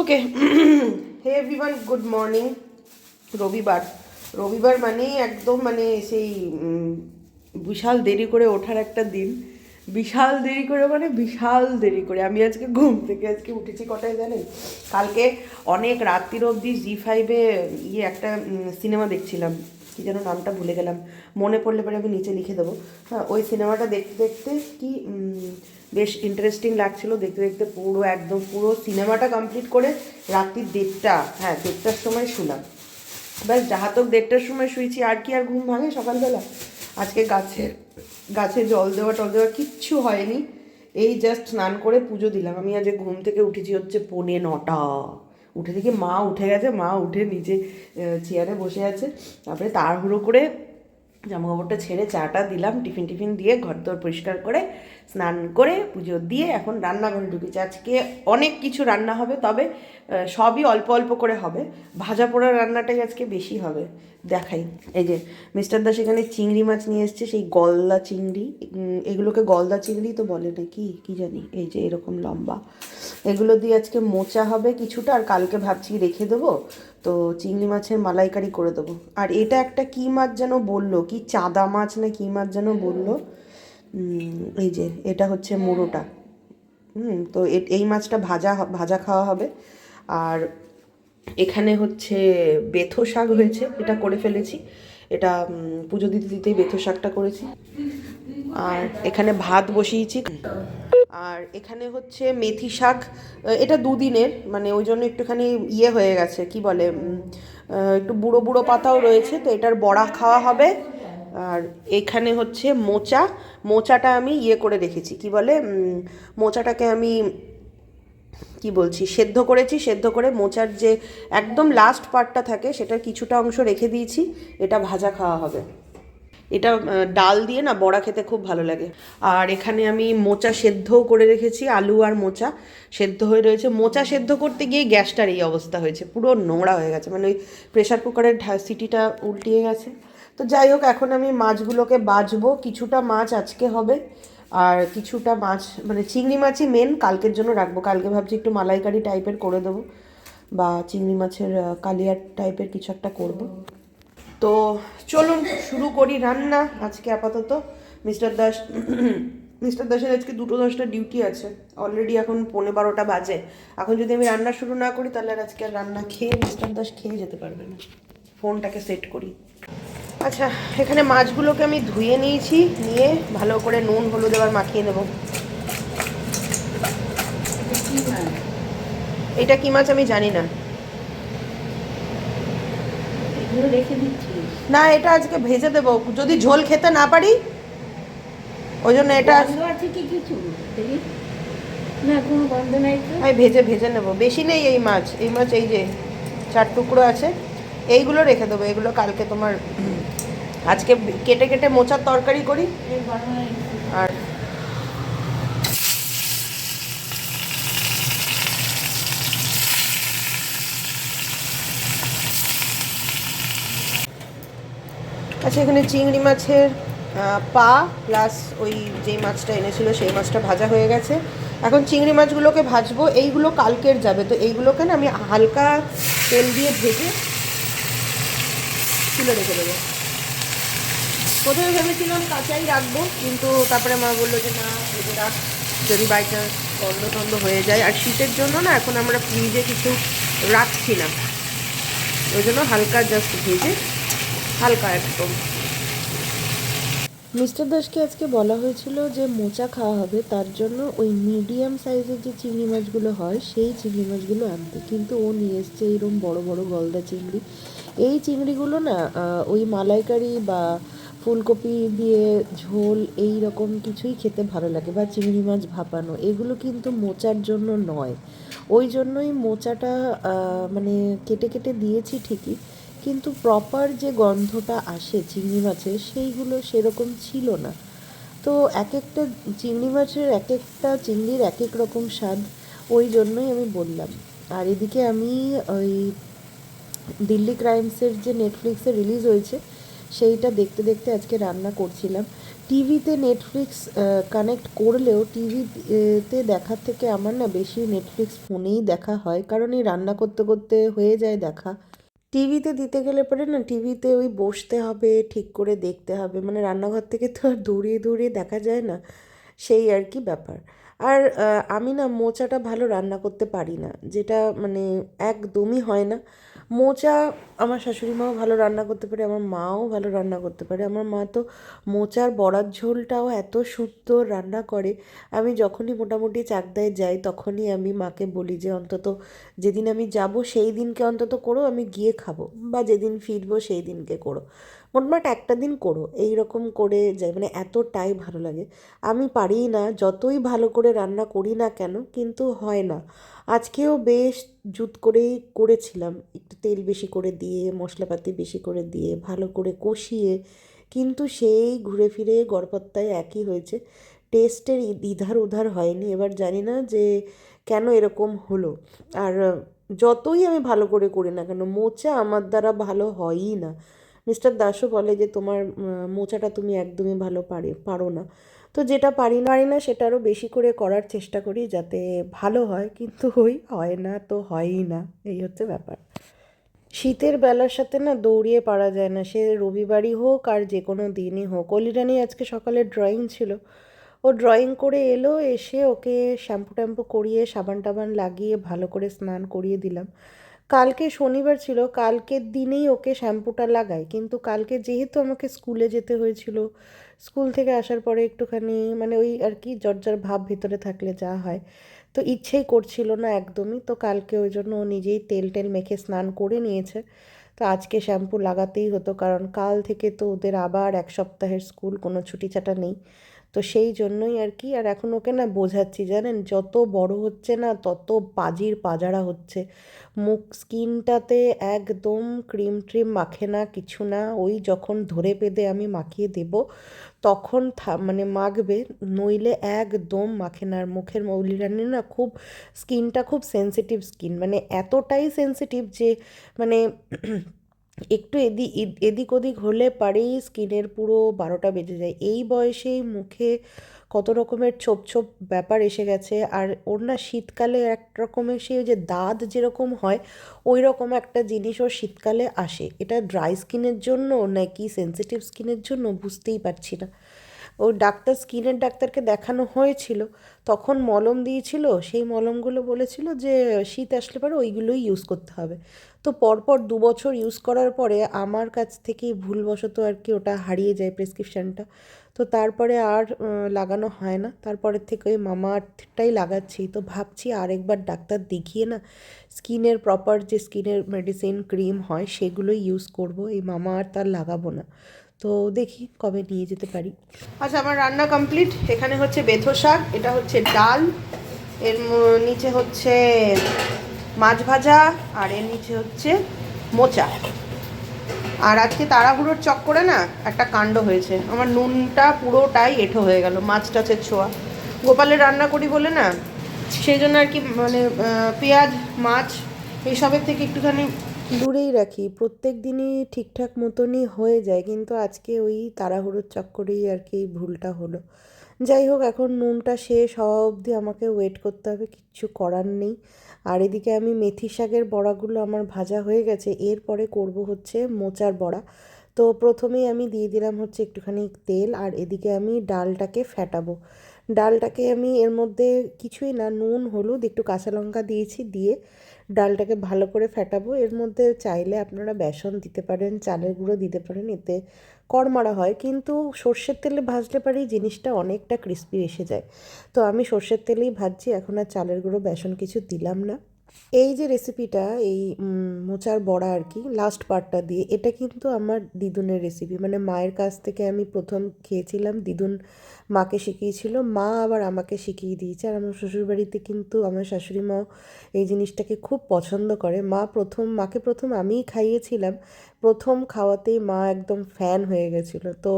Okay hey everyone good morning রবিবার। রবিবার মানেই একদম মানে সেই বিশাল দেরি করে ওঠার একটা দিন। বিশাল দেরি করে মানে বিশাল দেরি করে। আমি আজকে ঘুম থেকে আজকে উঠেছি কটায় জানেন? কালকে অনেক রাত্রির অবধি জি ফাইভে ইয়ে একটা সিনেমা দেখছিলাম। কি যেন নামটা ভুলে গেলাম। মনে পড়লে পরে আমি নিচে লিখে দেবো। হ্যাঁ ওই সিনেমাটা দেখতে দেখতে কি বেশ ইন্টারেস্টিং লাগছিল। দেখতে দেখতে পুরো একদম, পুরো সিনেমাটা কমপ্লিট করে রাত্রির দেড়টা হ্যাঁ দেড়টার সময় শুলাম। ব্যাস যাহাতক দেড়টার সময় শুয়েছি, আর কি আর ঘুম ভাঙে সকালবেলা? আজকে গাছের গাছে জল দেওয়া টল দেওয়া কিচ্ছু হয়নি। এই জাস্ট স্নান করে পুজো দিলাম। আমি আজ ঘুম থেকে উঠেছি হচ্ছে পৌনে নটা। উঠে দেখি মা উঠে গেছে মা উঠে নিচে চেয়ারে বসে আছে। তারপরে তাড়াহুড়ো করে জামা কাপড়টা ছেড়ে চাটা দিলাম, টিফিন টিফিন দিয়ে ঘর দর পরিষ্কার করে, স্নান করে, পুজো দিয়ে এখন রান্নাঘরে ঢুকেছি। আজকে অনেক কিছু রান্না হবে, তবে সবই অল্প অল্প করে হবে। ভাজা পোড়া রান্নাটাই আজকে বেশি হবে। দেখাই। এই যে, মিস্টার দাস এখানে চিংড়ি মাছ নিয়ে এসছে, সেই গলদা চিংড়ি। এগুলোকে গলদা চিংড়ি তো বলে নাকি? কি জানি? এই যে, এরকম লম্বা। এগুলো দিয়ে আজকে মোচা হবে কিছুটা, আর কালকে ভাবছি রেখে দেবো। তো চিংড়ি মাছের মালাইকারি করে দেবো। আর এটা একটা কি মাছ যেন বলল? কি চাদা মাছ না কি মাছ যেন বলল? এই যে, এটা হচ্ছে মুড়োটা হুম, তো এই মাছটা ভাজা ভাজা খাওয়া হবে। আর এখানে হচ্ছে বেথো শাক হয়েছে, এটা করে ফেলেছি। এটা পুজো দিতে দিতেই বেথো শাকটা করেছি। আর এখানে ভাত বসিয়েছি। আর এখানে হচ্ছে মেথি শাক এটা দুদিনের মানে ওই জন্য একটুখানি ইয়ে হয়ে গেছে, কি বলে একটু বুড়ো বুড়ো পাতাও রয়েছে, তো এটার বড়া খাওয়া হবে। আর এখানে হচ্ছে মোচা, মোচাটা আমি ইয়ে করে রেখেছি, কি বলে মোচাটাকে আমি, কি বলছি, সেদ্ধ করেছি, সেদ্ধ করে মোচার যে একদম লাস্ট পার্টটা থাকে, সেটার কিছুটা অংশ রেখে দিয়েছি, এটা ভাজা খাওয়া হবে। এটা ডাল দিয়ে না বড়া খেতে খুব ভালো লাগে। আর এখানে আমি মোচা সেদ্ধও করে রেখেছি, আলু আর মোচা সেদ্ধ হয়ে রয়েছে। মোচা সেদ্ধ করতে গিয়ে গ্যাসটার এই অবস্থা হয়েছে, পুরো নোংরা হয়ে গেছে মানে ওই প্রেশার কুকারের সিটিটা উল্টিয়ে গেছে। তো যাই হোক, এখন আমি মাছগুলোকে বাছবো কিছুটা মাছ আজকে হবে, আর কিছুটা মাছ মানে চিংড়ি মাছই মেন কালকের জন্য রাখব। কালকে ভাবছি একটু মালাইকারি টাইপের করে দেবো, বা চিংড়ি মাছের কালিয়ার টাইপের কিছু একটা করব। তো চলুন, শুরু করি রান্না আজকে আপাতত। মিস্টার দাস, মিস্টার দাসের আজকে দুটো দশটা ডিউটি আছে। অলরেডি এখন পৌনে বারোটা বাজে। এখন যদি আমি রান্না শুরু না করি, তাহলে আর আজকে রান্না খেয়ে, মিস্টার দাস খেয়ে যেতে পারবে না। ফোনটাকে সেট করি। আচ্ছা এখানে মাছগুলোকে আমি ধুয়ে নিয়েছি, নিয়ে ভালো করে নুন, হলুদ এবার মাখিয়ে নেব। এটা কি মাছ? আমি জানি না। রেখে দিচ্ছি। না এটা আজকে ভেজে দেব। যদি ঝোল খেতে না পারি ওই জন্য এটা আছে কি কিছু? না কোনো গন্ধ নাই তো। আমি ভেজে ভেজে নেব। বেশি নেই এই মাছ। এই মাছ এই যে চার টুকরো আছে এইগুলো রেখে দেবো। এগুলো কালকে তোমার আজকে কেটে কেটে মোচার তরকারি করি। আর আচ্ছা এখানে চিংড়ি মাছের পা প্লাস ওই যেই মাছটা এনেছিল সেই মাছটা ভাজা হয়ে গেছে। এখন চিংড়ি মাছগুলোকে ভাজবো, এইগুলো কালকের যাবে। তো এইগুলোকে না আমি হালকা তেল দিয়ে ভেজে তুলে রেখে দেবো। প্রথমে ভেবেছিলাম কাঁচাই রাখব, কিন্তু তারপরে মা বলল যে, না, ভেজে রাখ। যদি বাই চান্স গন্ধ টন্ধ হয়ে যায়। আর শীতের জন্য না, এখন আমরা ফ্রিজে কিছু রাখছি না। ওই জন্য হালকা জাস্ট ভেজে হালকা একদম। মিস্টার দাসকে আজকে বলা হয়েছিল যে মোচা খাওয়া হবে, তার জন্য ওই মিডিয়াম সাইজের যে চিংড়ি মাছগুলো হয়, সেই চিংড়ি মাছগুলো আনতে। কিন্তু ও নিয়ে এসছে এইরকম বড় বড় গলদা চিংড়ি। এই চিংড়িগুলো না ওই মালাইকারি বা ফুলকপি দিয়ে ঝোল এই রকম কিছুই খেতে ভালো লাগে, বা চিংড়ি মাছ ভাপানো, এগুলো কিন্তু মোচার জন্য নয়। ওই জন্যই মোচাটা মানে কেটে কেটে দিয়েছি ঠিকই কিন্তু প্রপার যে গন্ধটা আসে চিংড়ি মাছের, সেইগুলো সেরকম ছিল না। তো এক একটা চিংড়ি মাছের এক একটা চিংড়ির এক এক রকম স্বাদ, ওই জন্যই আমি বললাম। আর এদিকে আমি ওই দিল্লি ক্রাইমসের যে নেটফ্লিক্সে রিলিজ হয়েছে, সেইটা দেখতে দেখতে আজকে রান্না করছিলাম। টিভিতে নেটফ্লিক্স কানেক্ট করলেও টিভিতে দেখার থেকে আমার না বেশি নেটফ্লিক্স ফোনেই দেখা হয়। কারণ এই রান্না করতে করতে হয়ে যায় দেখা। টিভিতে দিতে গেলে পরে না টিভিতে ওই বসতে হবে, ঠিক করে দেখতে হবে মানে রান্নাঘর থেকে তো আর দূরে দূরে দেখা যায় না, সেই আর কি ব্যাপার। আর আমি না মোচাটা ভালো রান্না করতে পারি না, যেটা মানে একদমই হয় না। মোচা আমার শাশুড়ি মাও ভালো রান্না করতে পারে, আমার মাও ভালো রান্না করতে পারে। আমার মা তো মোচার বড়ার ঝোলটাও এত সুন্দর রান্না করে। আমি যখনই মোটামুটি চাকদায় যাই তখনই আমি মাকে বলি যে, অন্তত যেদিন আমি যাব সেই দিনকে অন্তত করো, আমি গিয়ে খাব বা যেদিন ফিরবো সেই দিনকে করো। মোটমাট একটা দিন করো এই রকম করে যায় মানে এতটাই ভালো লাগে। আমি পারি না, যতই ভালো করে রান্না করি না কেন, কিন্তু হয় না। আজকেও বেশ জুত করেই করেছিলাম, একটু তেল বেশি করে দিয়ে, মশলাপাতি বেশি করে দিয়ে, ভালো করে কষিয়ে, কিন্তু সেই ঘুরে ফিরে গড়পত্তায় একই হয়েছে। টেস্টের ইধার উধার হয়নি, এবার জানি না যে কেন এরকম হলো। আর যতই আমি ভালো করে করি না কেন, মোচা আমার দ্বারা ভালো হয়ই না। মিস্টার দাসও বলে যে তোমার মোচাটা তুমি একদমই ভালো পারে, পারো না। তো যেটা পারি না পারি না সেটা আরও বেশি করে করার চেষ্টা করি যাতে ভালো হয়, কিন্তু ওই হয় না তো হয়ই না, এই হচ্ছে ব্যাপার। শীতের বেলার সাথে না দৌড়িয়ে পারা যায় না, সে রবিবারই হোক আর যে কোনো দিনই হোক। অলিরানি আজকে সকালে ড্রয়িং ছিল। ও ড্রয়িং করে এলো, এসে ওকে শ্যাম্পু ট্যাম্পু করিয়ে সাবান টাবান লাগিয়ে ভালো করে স্নান করিয়ে দিলাম। কালকে শনিবার ছিল, কালকের দিনেই ওকে শ্যাম্পুটা লাগাই। কিন্তু কালকে যেহেতু আমাকে স্কুলে যেতে হয়েছিল, স্কুল থেকে আসার পরে একটুখানি মানে ওই আর কি জর্জার ভাব ভিতরে থাকলে যা হয়। তো ইচ্ছেই করছিল না একদমই, তো কালকে ওই জন্য ও নিজেই তেল টেল মেখে স্নান করে নিয়েছে। তো আজকে শ্যাম্পু লাগাতেই হতো, কারণ কাল থেকে তো ওদের আবার এক সপ্তাহের স্কুল, কোনো ছুটি ছাটা নেই। তো সেই জন্যই আর কি, আর এখন ওকে না বোঝাচ্ছি, জানেন? যত বড় হচ্ছে না, তত পাজির পাজারা হচ্ছে। মুখ স্কিনটাতে একদম ক্রিম ট্রিম মাখে না, কিছু না। ওই যখন ধরে পেদে আমি মাখিয়ে দেব, তখন মানে মাখবে, নইলে একদম মাখে না। আর মুখের মৌলিরানি না খুব, স্কিনটা খুব সেনসিটিভ স্কিন মানে এতটাই সেনসিটিভ যে মানে একটু এদি এদিক ওদিক হলে পারেই স্কিনের পুরো বারোটা বেজে যায়। এই বয়সেই মুখে কত রকমের ছোপ ছোপ ব্যাপার এসে গেছে। আর ওর না শীতকালে এক রকমের সেই যে দাঁত যেরকম হয়, ওই রকম একটা জিনিস ওর শীতকালে আসে। এটা ড্রাই স্কিনের জন্য নাকি সেন্সিটিভ স্কিনের জন্য বুঝতেই পারছি না। ও ডাক্তার স্কিনের ডাক্তারকে দেখানো হয়েছিল। তখন মলম দিয়েছিল, সেই মলমগুলো বলেছিল যে, শীত আসলে পরে ওইগুলোই ইউজ করতে হবে। তো পরপর দু বছর ইউজ করার পরে আমার কাছ থেকে ভুলবশত আর কি ওটা হারিয়ে যায় প্রেসক্রিপশানটা তো তারপরে আর লাগানো হয় না। তারপরের থেকে ওই মামা আর্থটাই লাগাচ্ছি। তো ভাবছি আরেকবার ডাক্তার দেখিয়ে না স্কিনের প্রপার যে স্কিনের মেডিসিন ক্রিম হয়, সেগুলোই ইউজ করব। এই মামা আর লাগাবো না। তো দেখি কবে নিয়ে যেতে পারি। আচ্ছা আমার রান্না কমপ্লিট এখানে হচ্ছে বেথো শাক, এটা হচ্ছে ডাল, এর নিচে হচ্ছে মাছ ভাজা, আর এর নিচে হচ্ছে মোচা। আর আজকে তাড়াহুড়োর চক্করে না একটা কাণ্ড হয়েছে। আমার নুনটা পুরোটাই এঁঠো হয়ে গেল, মাছ টাছের ছোঁয়া। গোপালের রান্না করি বলে না, সেই জন্য আর কি মানে পেঁয়াজ, মাছ, এইসবের থেকে একটুখানি দূরেই রাখি। প্রত্যেক দিনই ঠিকঠাক মতনই হয়ে যায়, কিন্তু আজকে ওই তাড়াহুড়োর চক্করেই আর কি ভুলটা হলো। যাই হোক, এখন নুনটা শেষ হওয়া অবধি আমাকে ওয়েট করতে হবে, কিচ্ছু করার নেই। আর এদিকে আমি মেথি শাকের বড়াগুলো আমার ভাজা হয়ে গেছে, এরপরে করব হচ্ছে মোচার বড়া। তো প্রথমেই আমি দিয়ে দিলাম হচ্ছে একটুখানি তেল, আর এদিকে আমি ডালটাকে ফ্যাটাবো ডালটাকে আমি এর মধ্যে কিছুই না, নুন, হলুদ, একটু কাঁচা লঙ্কা দিয়েছি, দিয়ে ডালটাকে ভালো করে ফেটাবো। এর মধ্যে চাইলে আপনারা বেসন দিতে পারেন, চালের গুঁড়ো দিতে পারেন, এতে কড়মারা হয়। কিন্তু সর্ষের তেলে ভাজলে পারি জিনিসটা অনেকটা ক্রিস্পি এসে যায়। তো আমি সর্ষের তেলেই ভাজছি, এখন আর চালের গুঁড়ো, বেসন কিছু দিলাম না। এই যে রেসিপিটা এই মোচার বড়া আর কি লাস্ট পার্টটা দিয়ে, এটা কিন্তু আমার দিদুনের রেসিপি মানে মায়ের কাছ থেকে আমি প্রথম খেয়েছিলাম, দিদুন মাকে শিখিয়েছিল, মা আবার আমাকে শিখিয়ে দিয়েছে। আর আমার শ্বশুরবাড়িতে কিন্তু আমার শাশুড়ি মাও এই জিনিসটাকে খুব পছন্দ করে। মা প্রথম, মাকে প্রথম আমিই খাইয়েছিলাম প্রথম খাওয়াতেই মা একদম ফ্যান হয়ে গেছিল। তো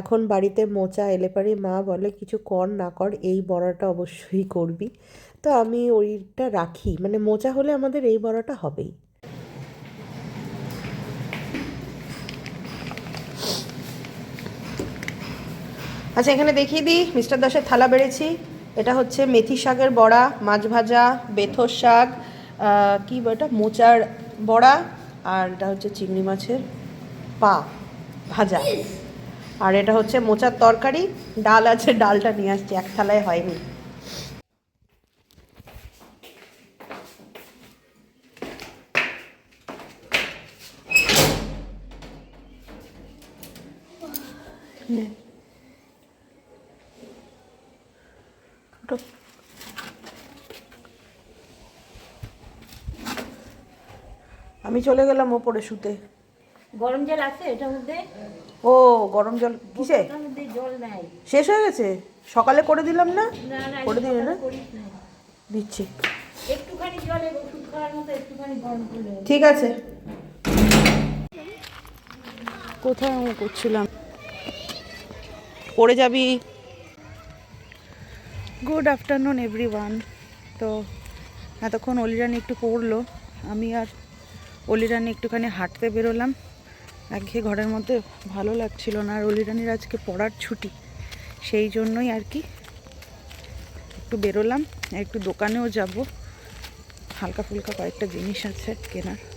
এখন বাড়িতে মোচা এলে পারে মা বলে কিছু কর না কর, এই বড়াটা অবশ্যই করবি। তো আমি ওইটা রাখি। মানে মোচা হলে আমাদের এই বড়াটা হবেই। আচ্ছা এখানে দেখিয়ে দিই, মিস্টার দাসের থালা বেড়েছি। এটা হচ্ছে মেথি শাকের বড়া, মাছ ভাজা, বেথর শাক কি বটা মোচার বড়া আর এটা হচ্ছে চিংড়ি মাছের পা ভাজা। আর এটা হচ্ছে মোচার তরকারি। ডাল আছে ডালটা নিয়ে আসছি এক থালায় হয়নি। চলে গেলাম ওপরে শুতে। গরম জল আছে এটার মধ্যে? ও গরম জল কিসে? জল নাই। শেষ হয়ে গেছে? সকালে করে দিলাম না? করে দিলে না? দিচ্ছি। একটুখানি জলে ওষুধ খাওয়ার মতো একটুখানি গরম করলে ঠিক আছে। কোথায় আমি করছিলাম? পড়ে যাবি? গুড আফটারনুন এভরিওয়ান তো এতক্ষণ অলিরানি একটু পড়ল আমি আর অলিরানি একটুখানি হাঁটতে বেরোলাম। একঘেয়ে ঘরের মধ্যে ভালো লাগছিল না, আর অলিরানির আজকে পড়ার ছুটি, সেই জন্যই আর কি একটু বেরোলাম। একটু দোকানেও যাব। হালকা ফুলকা কয়েকটা জিনিস আছে কেনার।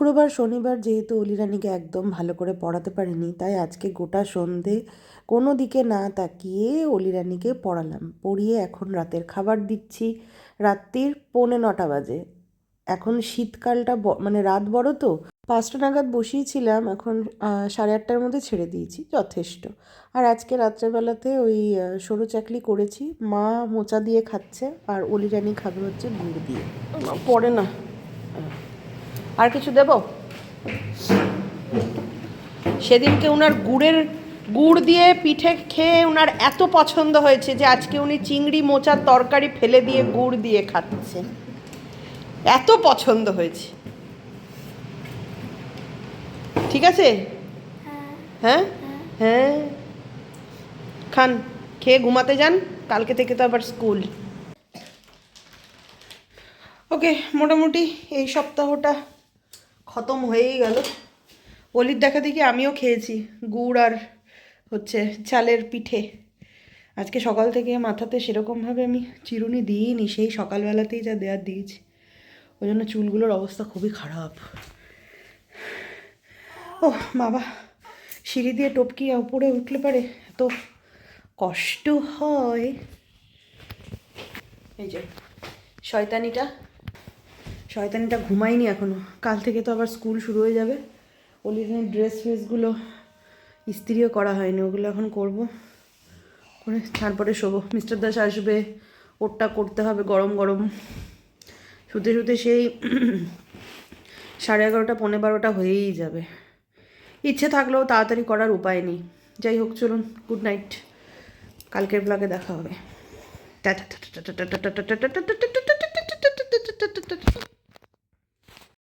শুক্রবার, শনিবার যেহেতু অলিরানিকে একদম ভালো করে পড়াতে পারিনি, তাই আজকে গোটা সন্ধে কোনো দিকে না তাকিয়ে অলিরানিকে পড়ালাম। পড়িয়ে এখন রাতের খাবার দিচ্ছি। রাত্রির পৌনে নটা বাজে। এখন শীতকালটা মানে রাত বড় তো। পাঁচটা নাগাদ বসিয়েছিলাম, এখন সাড়ে আটটার মধ্যে ছেড়ে দিয়েছি, যথেষ্ট। আর আজকে রাত্রেবেলাতে ওই সরু চাকলি করেছি। মা মোচা দিয়ে খাচ্ছে আর অলিরানি খাবে হচ্ছে গুড় দিয়ে। পড়ে না। আর কিছু দেব? সেদিনকে উনার গুড়ের গুড় দিয়ে পিঠে খেয়ে উনার এত পছন্দ হয়েছে যে আজকে উনি চিংড়ি মোচার তরকারি ফেলে দিয়ে গুড় দিয়ে খাচ্ছেন এত পছন্দ হয়েছে। ঠিক আছে? হ্যাঁ? হ্যাঁ। খান খেয়ে ঘুমাতে যান। কালকে থেকে তো আবার স্কুল। ওকে মোটামুটি এই সপ্তাহটা খতম হয়েই গেল। অলির দেখা দেখি আমিও খেয়েছি, গুড় আর হচ্ছে চালের পিঠে। আজকে সকাল থেকে মাথাতে সেরকমভাবে আমি চিরুনি দিইনি, সেই সকালবেলাতেই যা দেওয়ার দিয়েছি। ওই জন্য চুলগুলোর অবস্থা খুবই খারাপ। ও বাবা, সিঁড়ি দিয়ে টপকি উপরে উঠলে পারে এত কষ্ট হয়। এই যে, শয়তানিটা। শয়তানিটা ঘুমায়নি এখনও কাল থেকে তো আবার স্কুল শুরু হয়ে যাবে অলিনের ড্রেস ফ্রেসগুলো ইস্ত্রিও করা হয়নি ওগুলো এখন করব করে তারপরে শোবো মিস্টার দাস আসবে ওরটা করতে হবে গরম গরম শুতে শুতে সেই সাড়ে এগারোটা পৌনে বারোটা হয়েই যাবে ইচ্ছে থাকলেও তাড়াতাড়ি করার উপায় নেই যাই হোক চলুন গুড নাইট কালকের ব্লগে দেখা হবে টাটা